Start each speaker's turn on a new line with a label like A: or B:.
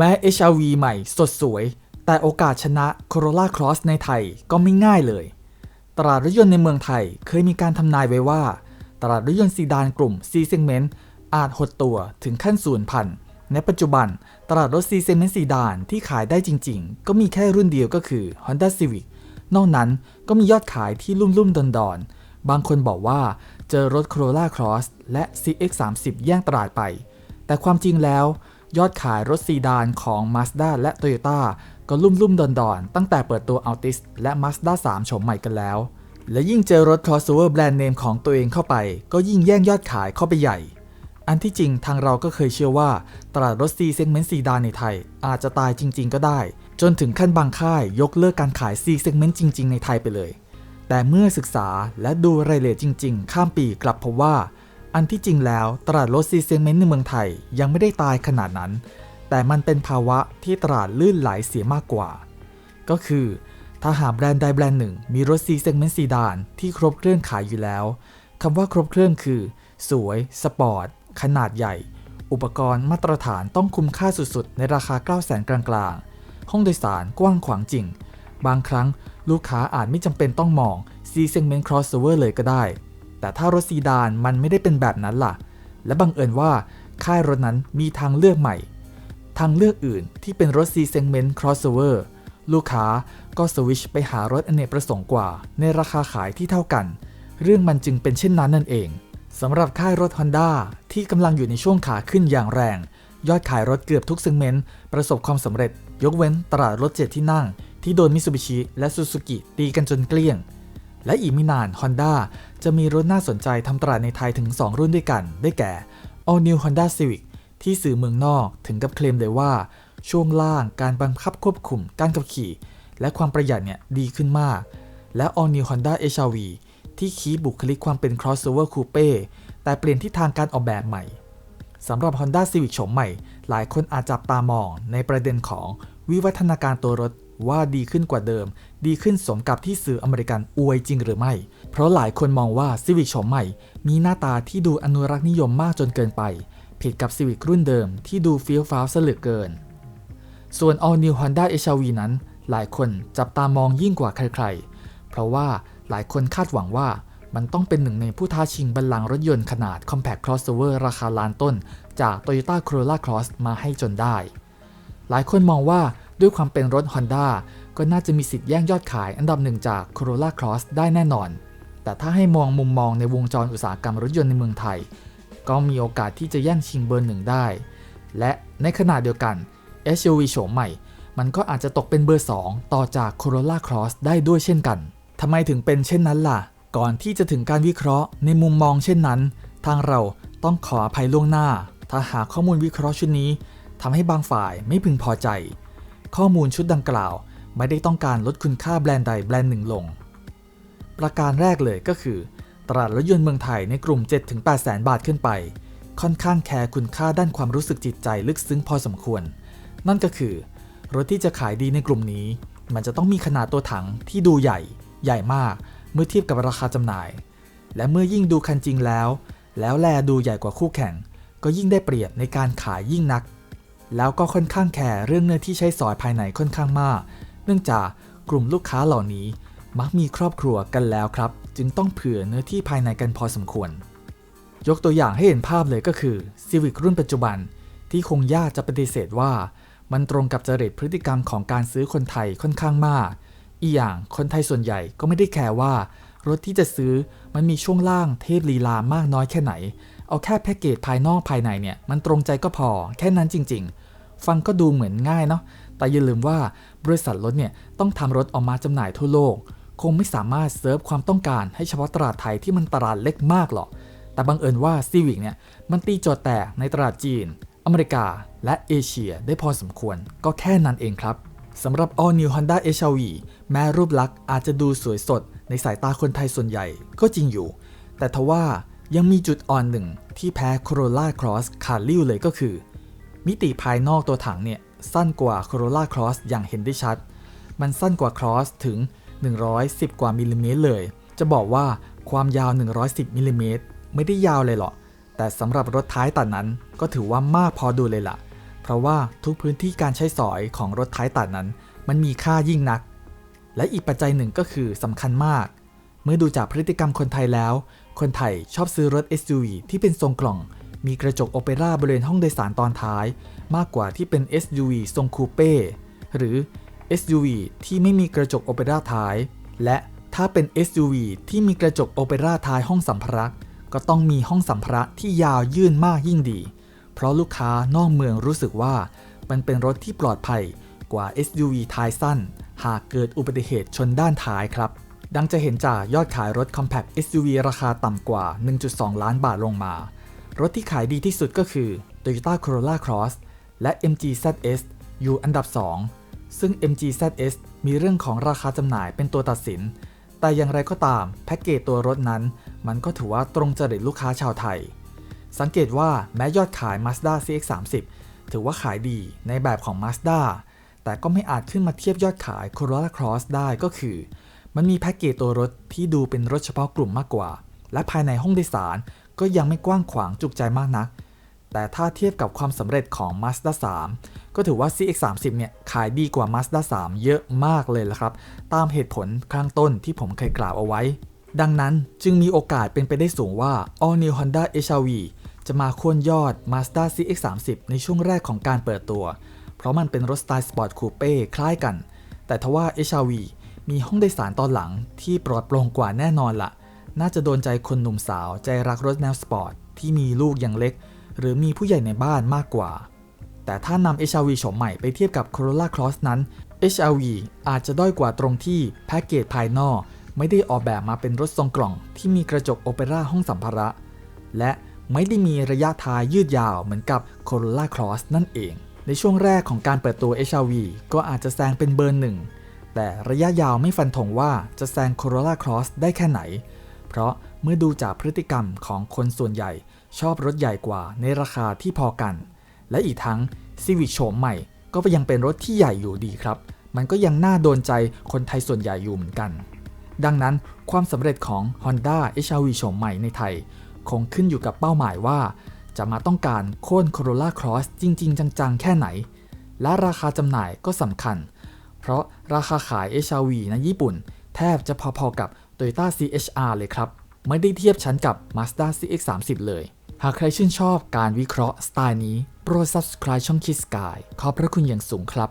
A: แม้ HRV ใหม่สดสวย แต่โอกาสชนะ Corolla Cross ในไทยก็ไม่ง่ายเลย ตลาดรถยนต์ในเมืองไทยเคยมีการทำนายไว้ว่า ตลาดรถยนต์ซีดานกลุ่ม C segment อาจหดตัวถึงขั้นสูญพันในปัจจุบันตลาดรถ C segment ซีดานที่ขายได้จริงๆ ก็มีแค่รุ่นเดียวก็คือ Honda Civic นอกนั้นก็มียอดขายที่ลุ่มๆดอนๆ บางคนบอกว่าเจอรถ Corolla Cross และ CX30 แย่งตลาดไป แต่ความจริงแล้ว ยอดขายรถซีดานของ Mazda และ Toyota ก็ลุ่มๆดอนๆ ตั้งแต่เปิดตัว Altis และ Mazda 3โฉมใหม่กันแล้ว และยิ่งเจอรถ crossover แบรนด์เนมของตัวเองเข้าไป ก็ยิ่งแย่งยอดขายเข้าไปใหญ่ อันที่จริงทางเราก็เคยเชื่อว่า ตลาดรถ C segment ซีดานในไทย อาจจะตายจริง ๆ ก็ได้ จนถึงขั้นบางค่ายยกเลิกการขาย C segment จริง ๆ ในไทยไปเลย แต่เมื่อศึกษาและดูรายละเอียดจริง ๆ ข้ามปีกลับพบว่า อันที่จริงแล้วตลาดรถ C segment ในเมืองไทยยังไม่ได้ตายขนาดนั้น แต่มันเป็นภาวะที่ตลาดลื่นไหลเสียมากกว่า ก็คือ ถ้าหากแบรนด์ใดแบรนด์หนึ่ง มีรถ C segment ซีดานที่ครบเครื่องขายอยู่แล้วคำว่าครบเครื่องคือ สวย สปอร์ต ขนาดใหญ่ อุปกรณ์มาตรฐานต้องคุ้มค่าสุดๆ ในราคา 9 0 0 0 0 0กลางๆ ห้องโดยสารกว้างขวางจริง บางครั้งลูกค้าอาจไม่จำเป็นต้องมอง C segment crossover เลยก็ได้ แต่ถ้ารถซีดานมันไม่ได้เป็นแบบนั้นล่ะ และบังเอิญว่าค่ายรถนั้นมีทางเลือกใหม่ ทางเลือกอื่นที่เป็นรถ C segment crossover ลูกค้าก็สวิชไปหารถอเนกประสงค์กว่า ในราคาขายที่เท่ากัน เรื่องมันจึงเป็นเช่นนั้นนั่นเองสำหรับค่ายรถ Honda ที่กำลังอยู่ในช่วงขาขึ้นอย่างแรง ยอดขายรถเกือบทุกเซกเมนต์ประสบความสำเร็จ ยกเว้นตลาดรถเจ็ดที่นั่ง ที่โดนมิ t ูบิชิและซูซูกิตีกันจนเกลี้ยง และอีกไม่นาน Honda จะมีรถน่าสนใจทำตลาดในไทยถึง 2 รุ่นด้วยกัน ได้แก่ All New Honda Civic ที่สื่อเมืองนอกถึงกับเคลมเลยว่า ช่วงล่างการบังคับควบคุมการขับขี่ และความประหยัดเนี่ยดีขึ้นมาก และ All New Honda HRV ที่คีบุคลิกความเป็น crossover coupe แต่เปลี่ยนทิศทางการออกแบบใหม่สำหรับ Honda Civic โฉมใหม่ หลายคนอาจจับตามองในประเด็นของวิวัฒนาการตัวรถ ว่าดีขึ้นกว่าเดิม ดีขึ้นสมกับที่สื่ออเมริกันอวยจริงหรือไม่ เพราะหลายคนมองว่า Civic โฉมใหม่ มีหน้าตาที่ดูอนุรักษ์นิยมมากจนเกินไป ผิดกับ Civic รุ่นเดิมที่ดูเฟี้ยวฟ้าวซะเหลือเกิน ส่วน All New Honda HRV นั้น หลายคนจับตามองยิ่งกว่าใครๆ เพราะว่าหลายคนคาดหวังว่ามันต้องเป็นหนึ่งในผู้ท้าชิงบัลลังก์รถยนต์ขนาด Compact Crossover ราคาล้านต้น จาก Toyota Corolla Cross มาให้จนได้ หลายคนมองว่า ด้วยความเป็นรถ Honda ก็น่าจะมีสิทธิ์แย่งยอดขายอันดับหนึ่งจาก Corolla Cross ได้แน่นอน แต่ถ้าให้มองมุมมองในวงจรอุตสาหกรรมรถยนต์ในเมืองไทย ก็มีโอกาสที่จะแย่งชิงเบอร์หนึ่งได้ และในขณะเดียวกัน SUV โฉมใหม่ มันก็อาจจะตกเป็นเบอร์ 2 ต่อจาก Corolla Cross ได้ด้วยเช่นกันทำไมถึงเป็นเช่นนั้นล่ะ ก่อนที่จะถึงการวิเคราะห์ในมุมมองเช่นนั้น ทางเราต้องขออภัยล่วงหน้า ถ้าหากข้อมูลวิเคราะห์ชุดนี้ทำให้บางฝ่ายไม่พึงพอใจ ข้อมูลชุดดังกล่าว ไม่ได้ต้องการลดคุณค่าแบรนด์ใดแบรนด์หนึ่งลง ประการแรกเลยก็คือ ตลาดรถยนต์เมืองไทยในกลุ่ม 7-8แสนบาทขึ้นไป ค่อนข้างแคร์คุณค่าด้านความรู้สึกจิตใจลึกซึ้งพอสมควร นั่นก็คือ รถที่จะขายดีในกลุ่มนี้ มันจะต้องมีขนาดตัวถังที่ดูใหญ่ ใหญ่มาก เมื่อเทียบกับราคาจำหน่าย และเมื่อยิ่งดูคันจริงแล้ว แล้วแลดูใหญ่กว่าคู่แข่ง ก็ยิ่งได้เปรียบในการขายยิ่งนัก แล้วก็ค่อนข้างแคร์เรื่องเนื้อที่ใช้สอยภายในค่อนข้างมาก เนื่องจากกลุ่มลูกค้าเหล่านี้มักมีครอบครัวกันแล้วครับ จึงต้องเผื่อเนื้อที่ภายในกันพอสมควร ยกตัวอย่างให้เห็นภาพเลยก็คือ Civic รุ่นปัจจุบัน ที่คงยากจะปฏิเสธว่า มันตรงกับจริตพฤติกรรมของการซื้อคนไทยค่อนข้างมาก อีกอย่างคนไทยส่วนใหญ่ก็ไม่ได้แคร์ว่ารถที่จะซื้อมันมีช่วงล่างเทพลีลามากน้อยแค่ไหน เอาแค่แพ็กเกจภายนอกภายในเนี่ยมันตรงใจก็พอแค่นั้นจริง ๆ ฟังก็ดูเหมือนง่ายเนาะแต่อย่าลืมว่าบริษัทรถเนี่ยต้องทำรถออกมาจำหน่ายทั่วโลก คงไม่สามารถเซิร์ฟความต้องการให้เฉพาะตลาดไทยที่มันตลาดเล็กมากหรอกแต่บังเอิญว่าซีวิกเนี่ยมันตีโจทย์แตกในตลาดจีน อเมริกา และเอเชียได้พอสมควร ก็แค่นั้นเองครับสำหรับ All New Honda HRV แม้รูปลักษณ์อาจจะดูสวยสดในสายตาคนไทยส่วนใหญ่ก็จริงอยู่ แต่ทว่า ยังมีจุดอ่อนหนึ่งที่แพ้ Corolla Cross ขาดลิ่วเลยก็คือ มิติภายนอกตัวถังเนี่ยสั้นกว่า Corolla Cross อย่างเห็นได้ชัด มันสั้นกว่า Cross ถึง 110 กว่ามิลลิเมตรเลย จะบอกว่าความยาว 110มิลลิเมตรไม่ได้ยาวเลยหรอก แต่สำหรับรถท้ายตัดนั้นก็ถือว่ามากพอดูเลยล่ะ เพราะว่าทุกพื้นที่การใช้สอยของรถท้ายตัดนั้น มันมีค่ายิ่งนัก และอีกปัจจัยหนึ่งก็คือสำคัญมาก เมื่อดูจากพฤติกรรมคนไทยแล้ว คนไทยชอบซื้อรถ SUV ที่เป็นทรงกล่อง มีกระจกโอเปร่าบริเวณห้องโดยสารตอนท้าย มากกว่าที่เป็น SUV ทรงคูเป้หรือ SUV ที่ไม่มีกระจกโอเปร่าท้าย และถ้าเป็น SUV ที่มีกระจกโอเปร่าท้ายห้องสัมภาระก็ต้องมีห้องสัมภาระที่ยาวยื่นมากยิ่งดี เพราะลูกค้านอกเมืองรู้สึกว่า มันเป็นรถที่ปลอดภัยกว่า SUV ท้ายสั้น หากเกิดอุบัติเหตุชนด้านท้ายครับ ดังจะเห็นจากยอดขายรถ Compact SUV ราคาต่ำกว่า 1.2 ล้านบาทลงมา รถที่ขายดีที่สุดก็คือ Toyota Corolla Cross และ MG ZS อยู่อันดับ 2 ซึ่ง MG ZS มีเรื่องของราคาจำหน่ายเป็นตัวตัดสิน แต่อย่างไรก็ตามแพ็กเกจตัวรถนั้น มันก็ถือว่าตรงจริตลูกค้าชาวไทย สังเกตว่าแม้ยอดขาย Mazda CX-30 ถือว่าขายดีในแบบของ Mazda แต่ก็ไม่อาจขึ้นมาเทียบยอดขาย Corolla Cross ได้ก็คือ มันมีแพ็กเกจตัวรถที่ดูเป็นรถเฉพาะกลุ่มมากกว่า และภายในห้องโดยสารก็ยังไม่กว้างขวางจุกใจมากนัก แต่ถ้าเทียบกับความสำเร็จของ Mazda 3 ก็ถือว่า CX-30 เนี่ยขายดีกว่า Mazda 3 เยอะมากเลยละครับ ตามเหตุผลข้างต้นที่ผมเคยกล่าวเอาไว้ ดังนั้นจึงมีโอกาสเป็นไปได้สูงว่า All New Honda HR-V จะมาค่นยอด Mazda CX-30 ในช่วงแรกของการเปิดตัว เพราะมันเป็นรถสไตล์สปอร์ตคูเป้คล้ายกัน แต่ทว่า HR-V มีห้องโดยสารตอนหลังที่ปลอดโปร่งกว่าแน่นอนละน่าจะโดนใจคนหนุ่มสาวใจรักรถแนวสปอร์ตที่มีลูกยังเล็ก หรือมีผู้ใหญ่ในบ้านมากกว่า แต่ถ้านำ HR-V โฉมใหม่ไปเทียบกับ Corolla Cross นั้น HR-V อาจจะด้อยกว่าตรงที่แพ็กเกจภายนอกไม่ได้ออกแบบมาเป็นรถทรงกล่อง ที่มีกระจกโอเปร่าห้องสัมภาระ และไม่ได้มีระยะท้ายยืดยาวเหมือนกับ Corolla Cross นั่นเอง ในช่วงแรกของการเปิดตัว HR-V ก็อาจจะแซงเป็นเบอร์หนึ่ง แต่ระยะยาวไม่ฟันธงว่าจะแซง Corolla Cross ได้แค่ไหน เพราะเมื่อดูจากพฤติกรรมของคนส่วนใหญ่ชอบรถใหญ่กว่าในราคาที่พอกัน และอีกทั้ง Civic โฉมใหม่ ก็ยังเป็นรถที่ใหญ่อยู่ดีครับ มันก็ยังน่าโดนใจคนไทยส่วนใหญ่อยู่เหมือนกัน ดังนั้นความสำเร็จของ Honda HR-V โฉมใหม่ในไทย คงขึ้นอยู่กับเป้าหมายว่า จะมาต้องการโค่น Corolla Cross จริง ๆ จัง ๆ แค่ไหน และราคาจำหน่ายก็สำคัญเพราะราคาขาย HR-V ในญี่ปุ่น แทบจะพอๆกับ Toyota CHR เลยครับ ไม่ได้เทียบชั้นกับ Mazda CX-30 เลย หากใครชื่นชอบการวิเคราะห์สไตล์นี้ โปรด subscribe ช่อง Kiss Sky ขอบพระคุณอย่างสูงครับ